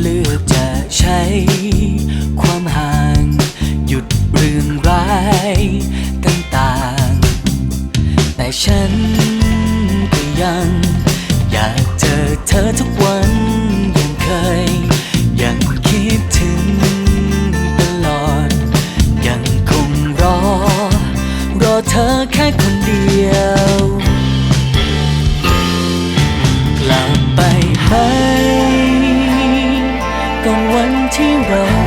เลือกจะใช้ ความห่าง หยุดเรื่องร้ายต่างๆ แต่ฉันก็ยัง อยากเจอเธอทุกวันยังเคย ยังคิดถึงตลอด ยังคงรอ รอเธอแค่คนเดียว กลับไปใหา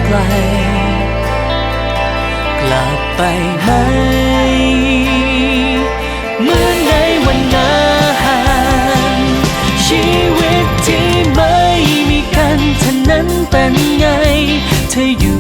ไกล กลับไปไหมเหมื่อนในวันนั้นชีวิตที่ไม่มีกันเท่านั้นเป็นไง เธออยู่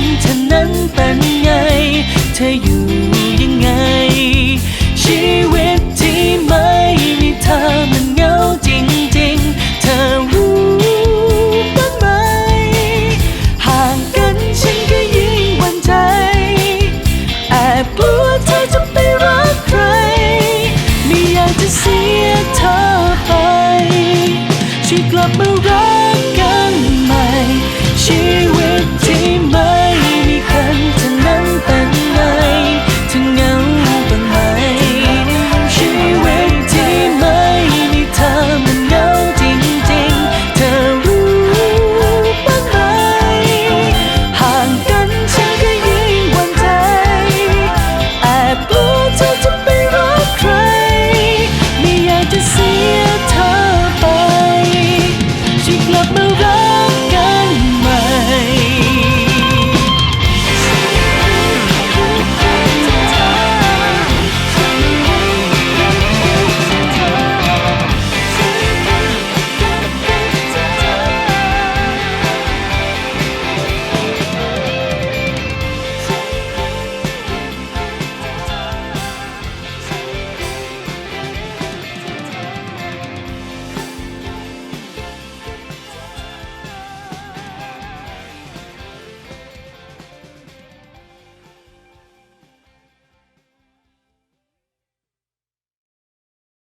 นเธอนั้นเป็นไง เธออยู่ยังไง ชีวิตที่ไม่มีเธอมันเหงาจริงๆ เธอรู้บ้างไหม ห่างกันฉันก็ยิ่งหวั่นใจ แอบกลัวเธอจะไปรักใคร ไม่อยากจะเสียเธอไปช่วยกลับมารัก